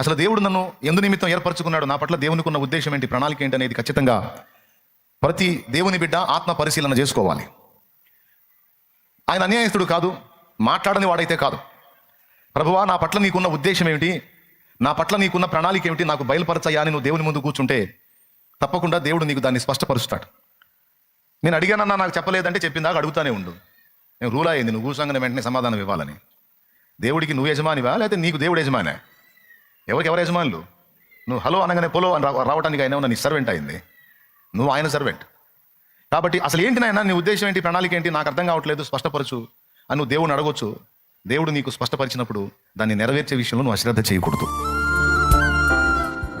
అసలు దేవుడు నన్ను ఎందు నిమిత్తం ఏర్పరచుకున్నాడు? నా పట్ల దేవునికి ఉన్న ఉద్దేశం ఏంటి? ప్రణాళిక ఏంటి అనేది ఖచ్చితంగా ప్రతి దేవుని బిడ్డ ఆత్మ పరిశీలన చేసుకోవాలి. ఆయన అన్యాయస్తుడు కాదు మాట్లాడని వాడైతే కాదు. ప్రభువా నా పట్ల నీకున్న ఉద్దేశం ఏమిటి? నా పట్ల నీకున్న ప్రణాళిక ఏమిటి? నాకు బయలుపరచయా అని నువ్వు దేవుని ముందు కూర్చుంటే తప్పకుండా దేవుడు నీకు దాన్ని స్పష్టపరుస్తాడు. నేను అడిగానన్నా నాకు చెప్పలేదంటే చెప్పిందాక అడుగుతానే ఉండు. నేను రూల్ అయింది నువ్వు కూర్చోగానే వెంటనే సమాధానం ఇవ్వాలని. దేవుడికి నువ్వు యజమానివా? లేకపోతే నీకు దేవుడు యజమానే? ఎవరికి ఎవరు యజమానులు? నువ్వు హలో అనగానే పొలో అని రా- రావడానికి ఆయన నీ సర్వెంట్ అయింది? నువ్వు ఆయన సర్వెంట్ కాబట్టి అసలు ఏంటి నాయన నీ ఉద్దేశం ఏంటి? ప్రణాళిక ఏంటి? నాకు అర్థం కావట్లేదు స్పష్టపరచు. అని నువ్వు దేవుడిని అడగొచ్చు. దేవుడు నీకు స్పష్టపరిచినప్పుడు దాన్ని నెరవేర్చే విషయంలో నువ్వు అశ్రద్ధ చేయకూడదు.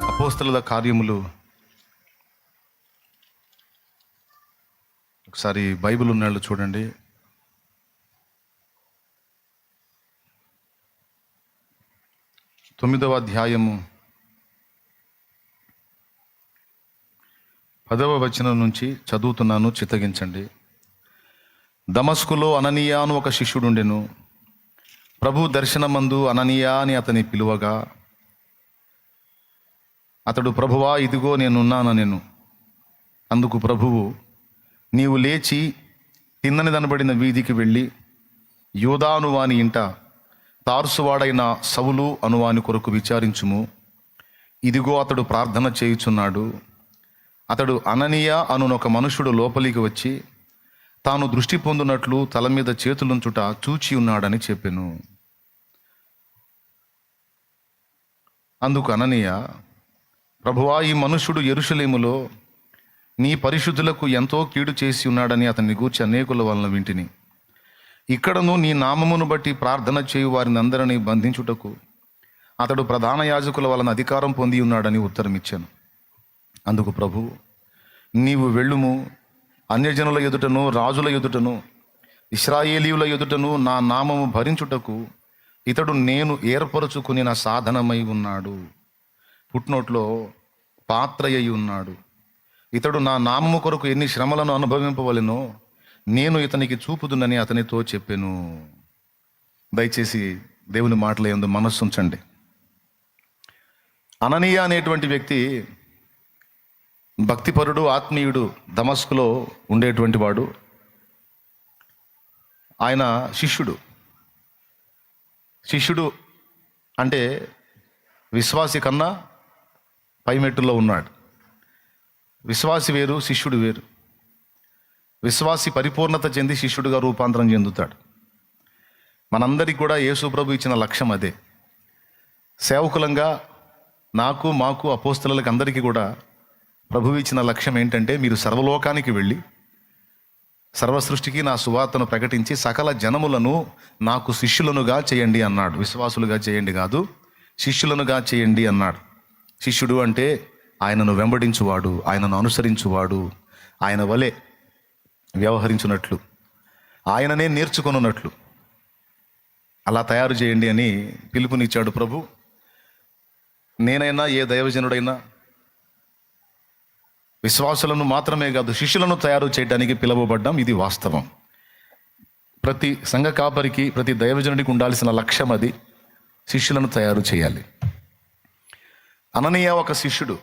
అపోస్తల కార్యములు. ఒకసారి బైబిల్ ఉన్నాళ్ళు చూడండి. తొమ్మిదవ అధ్యాయము. పదవ వచనం నుంచి చదువుతున్నాను చిత్తగించండి. దమస్కులో అననీయ ఒక శిష్యుడుండెను. ప్రభు దర్శనమందు అననీయ అని అతని పిలువగా అతడు ప్రభువా ఇదిగో నేనున్నాను నేను అందుకు ప్రభువు నీవు లేచి తిన్నని దనబడిన వీధికి వెళ్ళి యోధాను వాని ఇంట తార్సువాడైన సవులు అనువాని కొరకు విచారించుము. ఇదిగో అతడు ప్రార్థన చేయుచున్నాడు. అతడు అననీయ అనునొక మనుషుడు లోపలికి వచ్చి తాను దృష్టి పొందునట్లు తల మీద చేతులుంచుట చూచి ఉన్నాడని చెప్పెను. అందుకు అననీయ ప్రభువా ఈ మనుష్యుడు ఎరుషలేములో నీ పరిశుద్ధులకు ఎంతో కీడు చేసి ఉన్నాడని అతన్ని గూర్చి అనేకుల వలన వింటిని. ఇక్కడను నీ నామమును బట్టి ప్రార్థన చేయు వారిని అందరినీ బంధించుటకు అతడు ప్రధాన యాజకుల వలన అధికారం పొంది ఉన్నాడని ఉత్తరమిచ్చాను. అందుకు ప్రభు నీవు వెళ్ళుము. అన్యజనుల ఎదుటను రాజుల ఎదుటను ఇస్రాయేలీయుల ఎదుటను నా నామము భరించుటకు ఇతడు నేను ఏర్పరచుకుని నా సాధనమై ఉన్నాడు. పుట్నోట్లో పాత్ర అయి ఉన్నాడు ఇతడు నా నామము కొరకు ఎన్ని శ్రమలను అనుభవింపవలెనో నేను ఇతనికి చూపుదునని అతనితో చెప్పాను. దయచేసి దేవుని మాటలు ఎందు మనస్సు ఉంచండి. అననీయ అనేటువంటి వ్యక్తి భక్తిపరుడు ఆత్మీయుడు దమస్కులో ఉండేటువంటి వాడు. ఆయన శిష్యుడు. శిష్యుడు అంటే విశ్వాసి కన్నా పైమెట్టులో ఉన్నాడు. విశ్వాసి వేరు శిష్యుడు వేరు. విశ్వాసి పరిపూర్ణత చెంది శిష్యుడిగా రూపాంతరం చెందుతాడు. మనందరికీ కూడా యేసు ప్రభు ఇచ్చిన లక్ష్యం అదే. సేవకులంగా నాకు మాకు అపోస్తలకు అందరికీ కూడా ప్రభు ఇచ్చిన లక్ష్యం ఏంటంటే మీరు సర్వలోకానికి వెళ్ళి సర్వసృష్టికి నా సువార్తను ప్రకటించి సకల జనములను నాకు శిష్యులనుగా చేయండి అన్నాడు. విశ్వాసులుగా చేయండి కాదు శిష్యులనుగా చేయండి అన్నాడు. శిష్యుడు అంటే ఆయనను వెంబడించువాడు ఆయనను అనుసరించువాడు ఆయన వలె వ్యవహరించున్నట్లు. ఆయననే నేర్చుకొనున్నట్లు. అలా తయారు చేయండి అని పిలుపునిచ్చాడు ప్రభు. నేనైనా ఏ దైవజనుడైనా విశ్వాసులను మాత్రమే కాదు శిష్యులను తయారు చేయడానికి పిలువబడ్డం. ఇది వాస్తవం. ప్రతి సంఘ కాపరికి ప్రతి దైవజనుడికి ఉండాల్సిన లక్ష్యం అది. శిష్యులను తయారు చేయాలి. అననీయ ఒక శిష్యుడు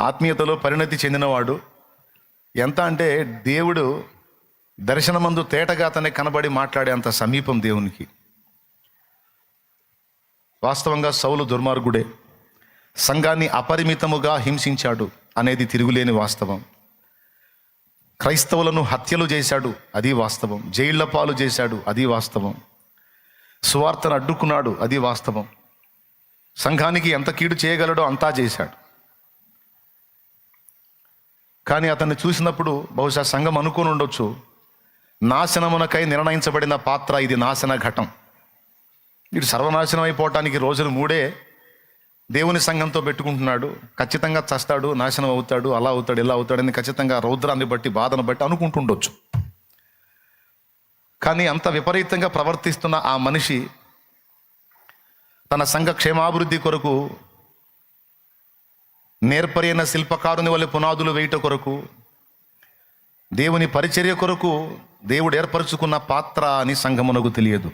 ఆత్మీయతలో పరిణతి చెందినవాడు ఎంత అంటే దేవుడు దర్శనమందు తేటగా తనే కనబడి మాట్లాడే అంత సమీపం దేవునికి. వాస్తవంగా సౌలు దుర్మార్గుడే. సంఘాన్ని అపరిమితముగా హింసించాడు అనేది తిరుగులేని వాస్తవం. క్రైస్తవులను హత్యలు చేశాడు అది వాస్తవం. జైళ్ళ పాలు చేశాడు అది వాస్తవం. సువార్తను అడ్డుకున్నాడు అది వాస్తవం. సంఘానికి ఎంత కీడు చేయగలడో అంతా చేశాడు. కానీ అతన్ని చూసినప్పుడు బహుశా సంఘం అనుకుని ఉండొచ్చు. నాశనమునకై నిర్ణయించబడిన పాత్ర ఇది నాశన ఘటం. వీడు సర్వనాశనం అయిపోవటానికి రోజులు మూడే దేవుని సంఘంతో పెట్టుకుంటున్నాడు. ఖచ్చితంగా చస్తాడు నాశనం అవుతాడు అలా అవుతాడు ఇలా అవుతాడని ఖచ్చితంగా రౌద్రాన్ని బట్టి బాధను బట్టి అనుకుంటుండొచ్చు. కానీ అంత విపరీతంగా ప్రవర్తిస్తున్న ఆ మనిషి తన సంఘ క్షేమాభివృద్ధి కొరకు నేర్పరైన శిల్పకారుని వల్ల పునాదులు వేయుట కొరకు దేవుని పరిచర్య కొరకు దేవుడు ఏర్పరచుకున్న పాత్ర అని సంఘమునకు తెలియదు.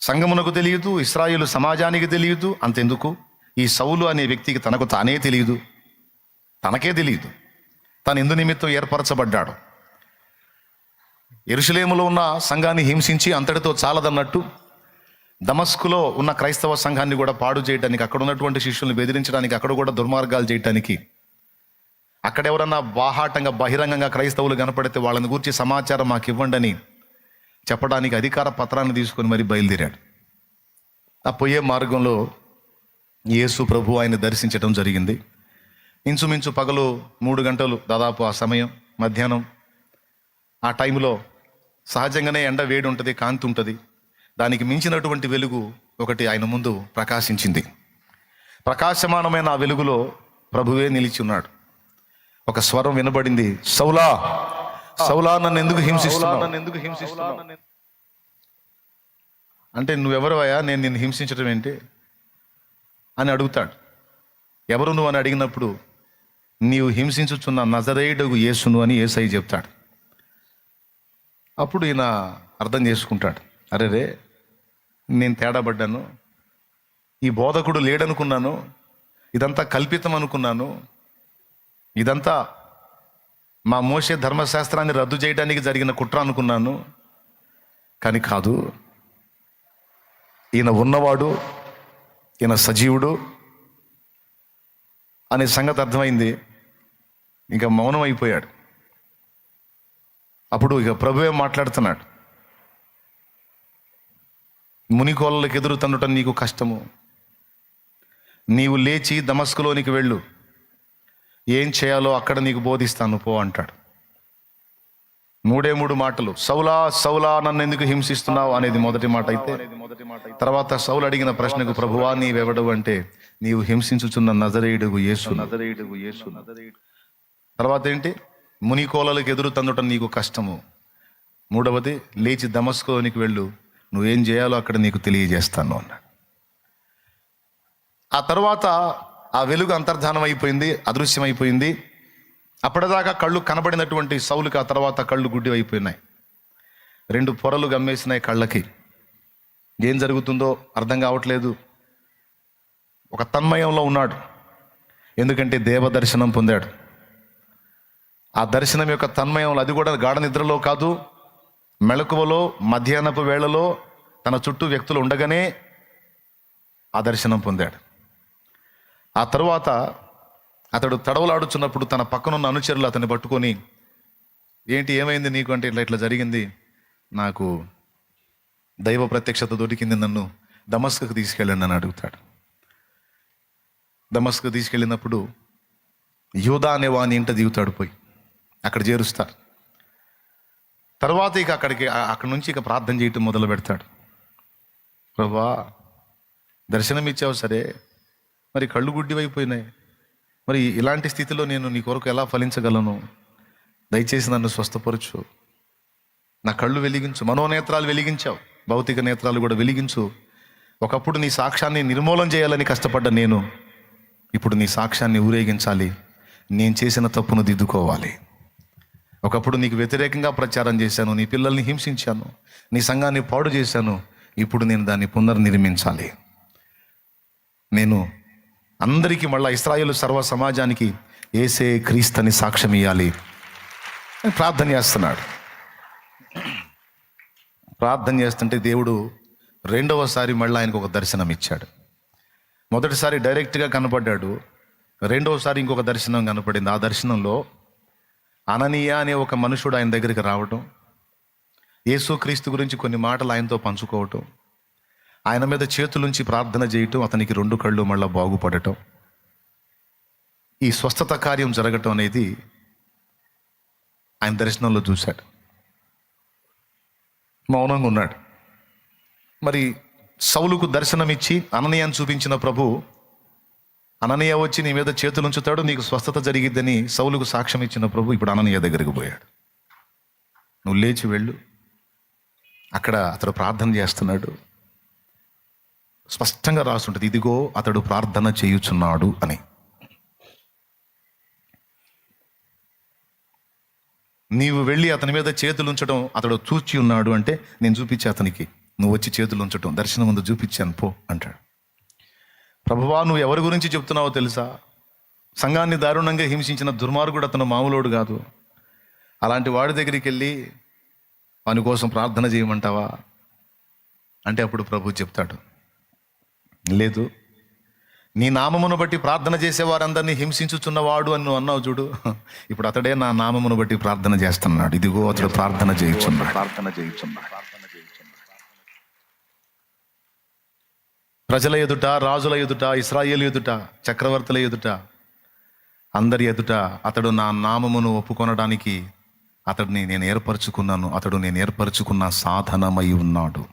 సంఘమునకు తెలియదు ఇస్రాయిలు సమాజానికి తెలియదు అంతెందుకు? ఈ సౌలు అనే వ్యక్తికి తనకు తానే తెలియదు. తనకే తెలియదు. తను ఎందు నిమిత్తం ఏర్పరచబడ్డాడు. ఎరుషులేములో ఉన్న సంఘాన్ని హింసించి అంతటితో చాలదన్నట్టు దమస్కులో ఉన్న క్రైస్తవ సంఘాన్ని కూడా పాడు చేయడానికి అక్కడ ఉన్నటువంటి శిష్యుల్ని బెదిరించడానికి అక్కడ కూడా దుర్మార్గాలు చేయడానికి అక్కడ ఎవరన్నా బాహాటంగా బహిరంగంగా క్రైస్తవులు కనపడితే వాళ్ళని గురించి సమాచారం మాకు ఇవ్వండి అని చెప్పడానికి అధికార పత్రాన్ని తీసుకొని మరి బయలుదేరాడు. ఆ పోయే మార్గంలో యేసు ప్రభు ఆయన దర్శించడం జరిగింది. ఇంచుమించు పగలు మూడు గంటలు దాదాపు ఆ సమయం మధ్యాహ్నం. ఆ టైంలో సహజంగానే ఎండ వేడి ఉంటుంది కాంతి ఉంటుంది. దానికి మించినటువంటి వెలుగు ఒకటి ఆయన ముందు ప్రకాశించింది. ప్రకాశమానమైన ఆ వెలుగులో ప్రభువే నిలిచి ఉన్నాడు ఒక స్వరం వినబడింది సౌలా సౌలా నన్ను ఎందుకు హింసిస్తున్నావు? నన్ను ఎందుకు హింసిస్తున్నావు? అంటే నువ్వెవరవయ్యా నేను నిన్ను హింసించడం ఏంటి? అని అడుగుతాడు. ఎవరు నువ్వు? అని అడిగినప్పుడు నీవు హింసించుచున్న నజరేయుడు యేసును అని ఏసై చెప్తాడు. అప్పుడు ఈయన అర్థం చేసుకుంటాడు. అరే రే నేను తేడా పడ్డాను ఈ బోధకుడు లేడనుకున్నాను. ఇదంతా కల్పితం అనుకున్నాను ఇదంతా మా మోసే ధర్మశాస్త్రాన్ని రద్దు చేయడానికి జరిగిన కుట్ర అనుకున్నాను. కానీ కాదు ఈయన ఉన్నవాడు ఈయన సజీవుడు అనే సంగతి అర్థమైంది. ఇంకా మౌనం అయిపోయాడు అప్పుడు ఇక ప్రభు ఏం మాట్లాడుతున్నాడు. మునికోళ్ళకి ఎదురు తన్నుట నీకు కష్టము. నీవు లేచి దమస్కులోనికి వెళ్ళు. ఏం చేయాలో అక్కడ నీకు బోధిస్తాను పో అంటాడు. మూడే మూడు మాటలు. సౌలా సౌలా నన్ను ఎందుకు హింసిస్తున్నావు అనేది మొదటి మాట అయితే తర్వాత సౌలు అడిగిన ప్రశ్నకు ప్రభువా నీవెవడు అంటే నీవు హింసించుచున్న నజరేయుడుగు యేసు. నజరేయుడుగు యేసు నజరేయుడు తర్వాత ఏంటి? మునికోలలకు ఎదురు తందుటం నీకు కష్టము. మూడవది లేచి దమస్కోనికి వెళ్ళు. నువ్వేం చేయాలో అక్కడ నీకు తెలియజేస్తాను అన్నాడు. ఆ తర్వాత ఆ వెలుగు అంతర్ధానం అయిపోయింది అదృశ్యమైపోయింది అప్పటిదాకా కళ్ళు కనబడినటువంటి సౌలుకి ఆ తర్వాత కళ్ళు గుడ్డి అయిపోయినాయి. రెండు పొరలు గమ్మేసినాయి కళ్ళకి. ఏం జరుగుతుందో అర్థం కావట్లేదు. ఒక తన్మయంలో ఉన్నాడు. ఎందుకంటే దేవ దర్శనం పొందాడు. ఆ దర్శనం యొక్క తన్మయంలో అది కూడా గాఢ నిద్రలో కాదు. మెళకువలో మధ్యాహ్నపు వేళలో తన చుట్టూ వ్యక్తులు ఉండగానే ఆ దర్శనం పొందాడు. ఆ తరువాత అతడు తడవలాడుచున్నప్పుడు తన పక్కనున్న అనుచరులు అతన్ని పట్టుకొని ఏంటి ఏమైంది నీకు? అంటే ఇట్లా ఇట్లా జరిగింది. నాకు దైవ ప్రత్యక్షత దొరికింది నన్ను దమస్కకు తీసుకెళ్ళండి అని అడుగుతాడు. దమస్కు తీసుకెళ్ళినప్పుడు యోధా అనే వాని ఇంట దిగుతాడు పోయి. అక్కడ చేరుస్తారు. తర్వాత ఇక అక్కడికి అక్కడి నుంచి ఇక ప్రార్థన చేయటం మొదలు పెడతాడు. ప్రభా దర్శనం ఇచ్చావు సరే మరి కళ్ళు గుడ్డివైపోయినాయి. మరి ఇలాంటి స్థితిలో నేను నీ కొరకు ఎలా ఫలించగలను? దయచేసి నన్ను స్వస్థపరచు. నా కళ్ళు వెలిగించు. మనోనేత్రాలు వెలిగించావు. భౌతిక నేత్రాలు కూడా వెలిగించు. ఒకప్పుడు నీ సాక్ష్యాన్ని నిర్మూలన చేయాలని కష్టపడ్డ నేను ఇప్పుడు నీ సాక్ష్యాన్ని ఊరేగించాలి. నేను చేసిన తప్పును దిద్దుకోవాలి. ఒకప్పుడు నీకు వ్యతిరేకంగా ప్రచారం చేశాను నీ పిల్లల్ని హింసించాను నీ సంఘాన్ని పాడు చేశాను ఇప్పుడు నేను దాన్ని పునర్నిర్మించాలి. నేను అందరికీ మళ్ళీ ఇస్రాయేల్ సర్వ సమాజానికి ఏసే క్రీస్తని సాక్ష్యం ఇవ్వాలి అని ప్రార్థన చేస్తున్నాడు. ప్రార్థన చేస్తుంటే దేవుడు రెండవసారి మళ్ళీ ఆయనకు ఒక దర్శనం ఇచ్చాడు. మొదటిసారి డైరెక్ట్గా కనపడ్డాడు. రెండవసారి ఇంకొక దర్శనం కనపడింది. ఆ దర్శనంలో అననీయ అనే ఒక మనుషుడు ఆయన దగ్గరికి రావటం యేసుక్రీస్తు గురించి కొన్ని మాటలు ఆయనతో పంచుకోవటం ఆయన మీద చేతులుంచి ప్రార్థన చేయటం అతనికి రెండు కళ్ళు మళ్ళీ బాగుపడటం. ఈ స్వస్థత కార్యం జరగటం అనేది ఆయన దర్శనంలో చూశాడు. మౌనంగా ఉన్నాడు. మరి సౌలుకు దర్శనమిచ్చి అననీయాన్ని చూపించిన ప్రభు అననీయ వచ్చి నీ మీద చేతులు ఉంచుతాడు నీకు స్వస్థత జరిగిద్దని సౌలుకు సాక్ష్యం ఇచ్చిన ప్రభు ఇప్పుడు అననీయ దగ్గరికి పోయాడు. నువ్వు లేచి వెళ్ళు. అక్కడ అతడు ప్రార్థన చేస్తున్నాడు. స్పష్టంగా రాస్తుంటుంది ఇదిగో అతడు ప్రార్థన చేయుచున్నాడు అని. నీవు వెళ్ళి అతని మీద చేతులు ఉంచడం అతడు చూచి ఉన్నాడు అంటే నేను చూపించి అతనికి నువ్వు వచ్చి చేతులు ఉంచడం దర్శనం ముందు చూపించాను పో అంటాడు. ప్రభువా నువ్వు ఎవరి గురించి చెప్తున్నావో తెలుసా? సంఘాన్ని దారుణంగా హింసించిన దుర్మార్గుడు అతను మామూలోడు కాదు. అలాంటి వాడి దగ్గరికి వెళ్ళి వాని కోసం ప్రార్థన చేయమంటావా? అంటే అప్పుడు ప్రభు చెప్తాడు. లేదు నీ నామమును బట్టి ప్రార్థన చేసే వారందరినీ హింసించుచున్నవాడు అని నువ్వు అన్నావు చూడు. ఇప్పుడు అతడే నా నామమును బట్టి ప్రార్థన చేస్తున్నాడు. ఇదిగో అతడు ప్రార్థన చేయుచున్నాడు. ప్రార్థన చేయుచున్నాడు. ప్రజల ఎదుట రాజుల ఎదుట ఇస్రాయేల్ ఎదుట చక్రవర్తుల ఎదుట అందరి ఎదుట అతడు నా నామమును ఒప్పుకొనడానికి అతడిని నేను ఏర్పరచుకున్నాను. అతడు నేను ఏర్పరచుకున్న సాధనమై ఉన్నాడు.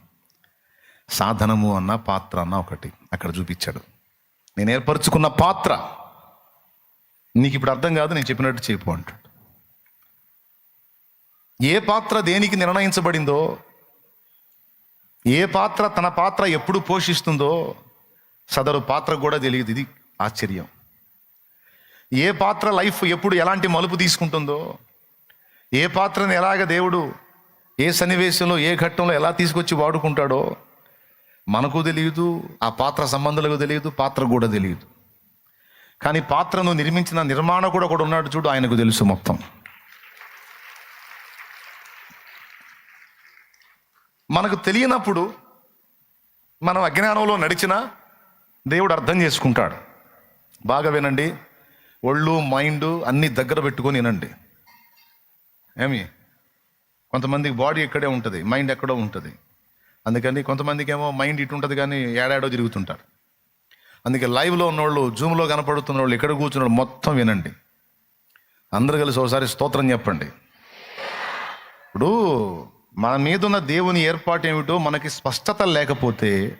సాధనము అన్న పాత్ర అన్న ఒకటి అక్కడ చూపించాడు. నేను ఏర్పరచుకున్న పాత్ర. నీకు ఇప్పుడు అర్థం కాదు నేను చెప్పినట్టు చెప్పు అంటాడు. ఏ పాత్ర దేనికి నిర్ణయించబడిందో ఏ పాత్ర తన పాత్ర ఎప్పుడు పోషిస్తుందో సదరు పాత్ర కూడా తెలియదు. ఇది ఆశ్చర్యం. ఏ పాత్ర లైఫ్ ఎప్పుడు ఎలాంటి మలుపు తీసుకుంటుందో ఏ పాత్రను ఎలాగ దేవుడు ఏ సన్నివేశంలో ఏ ఘట్టంలో ఎలా తీసుకొచ్చి వాడుకుంటాడో మనకు తెలియదు ఆ పాత్ర సంబంధాలకు తెలియదు పాత్ర కూడా తెలియదు. కానీ పాత్రను నిర్మించిన నిర్మాణ కూడా ఉన్నాడు చూడు ఆయనకు తెలుసు మొత్తం. మనకు తెలియనప్పుడు మనం అజ్ఞానంలో నడిచినా దేవుడు అర్థం చేసుకుంటాడు. బాగా వినండి. ఒళ్ళు మైండ్ అన్నీ దగ్గర పెట్టుకొని వినండి. ఏమి? కొంతమందికి బాడీ ఇక్కడే ఉంటుంది మైండ్ ఎక్కడో ఉంటుంది. అందుకని కొంతమందికి ఏమో మైండ్ ఇటు ఉంటుంది కానీ ఏడాడో తిరుగుతుంటారు. అందుకే లైవ్లో ఉన్నోళ్ళు జూమ్లో కనపడుతున్న వాళ్ళు ఇక్కడ కూర్చున్న మొత్తం వినండి. అందరు కలిసి ఒకసారి స్తోత్రం చెప్పండి. ఇప్పుడు మన మీద ఉన్న దేవుని ఏర్పాటు ఏమిటో మనకి స్పష్టత లేకపోతే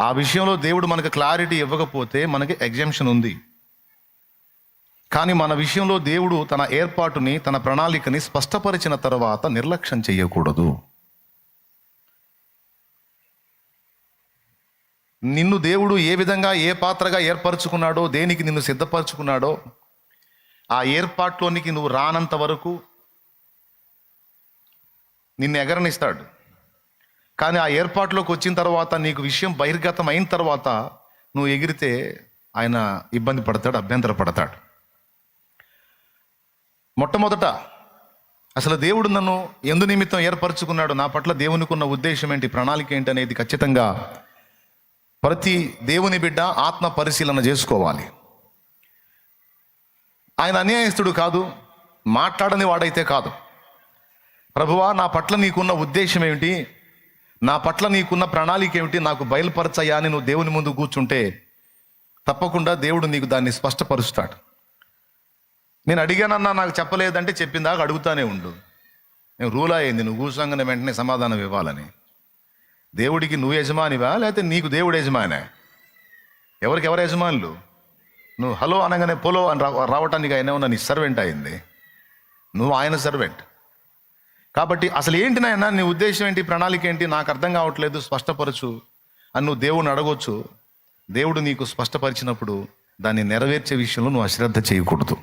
ఆ విషయంలో దేవుడు మనకు క్లారిటీ ఇవ్వకపోతే మనకి ఎగ్జామ్షన్ ఉంది. కానీ మన విషయంలో దేవుడు తన ఏర్పాటుని తన ప్రణాళికని స్పష్టపరిచిన తర్వాత నిర్లక్ష్యం చేయకూడదు. నిన్ను దేవుడు ఏ విధంగా ఏ పాత్రగా ఏర్పరచుకున్నాడో దేనికి నిన్ను సిద్ధపరచుకున్నాడో ఆ ఏర్పాటులోనికి నువ్వు రానంత వరకు నిన్ను ఎగరనిస్తాడు. కానీ ఆ ఏర్పాటులోకి వచ్చిన తర్వాత నీకు విషయం బహిర్గతం అయిన తర్వాత నువ్వు ఎగిరితే ఆయన ఇబ్బంది పడతాడు అభ్యంతర పడతాడు. మొట్టమొదట అసలు దేవుడు నన్ను ఎందు నిమిత్తం ఏర్పరచుకున్నాడు నా పట్ల దేవునికి ఉన్న ఉద్దేశం ఏంటి ప్రణాళిక ఏంటి అనేది ఖచ్చితంగా ప్రతి దేవుని బిడ్డ ఆత్మ పరిశీలన చేసుకోవాలి. ఆయన అన్యాయస్తుడు కాదు మాట్లాడని వాడైతే కాదు. ప్రభువా నా పట్ల నీకున్న ఉద్దేశం ఏమిటి? నా పట్ల నీకున్న ప్రణాళిక ఏమిటి? నాకు బయలుపరచయ్యా అని నువ్వు దేవుని ముందు కూర్చుంటే తప్పకుండా దేవుడు నీకు దాన్ని స్పష్టపరుస్తాడు. నేను అడిగానన్నా నాకు చెప్పలేదంటే చెప్పిందాక అడుగుతానే ఉండు. నేను రూల్ అయింది నువ్వు కూర్చోగానే వెంటనే సమాధానం ఇవ్వాలని. దేవుడికి నువ్వు యజమానివా? లేకపోతే నీకు దేవుడు యజమానే? ఎవరికి ఎవరు యజమానులు? నువ్వు హలో అనగానే పొలో అని రావటానికి ఆయన ఏమన్నా నీ సర్వెంట్ అయింది? నువ్వు ఆయన సర్వెంట్ కాబట్టి అసలు ఏంటి నాయన నీ ఉద్దేశం ఏంటి ప్రణాళిక ఏంటి? నాకు అర్థం కావట్లేదు స్పష్టపరచు. అని నువ్వు దేవుడిని అడగొచ్చు. దేవుడు నీకు స్పష్టపరిచినప్పుడు దాన్ని నెరవేర్చే విషయంలో నువ్వు అశ్రద్ధ చేయకూడదు.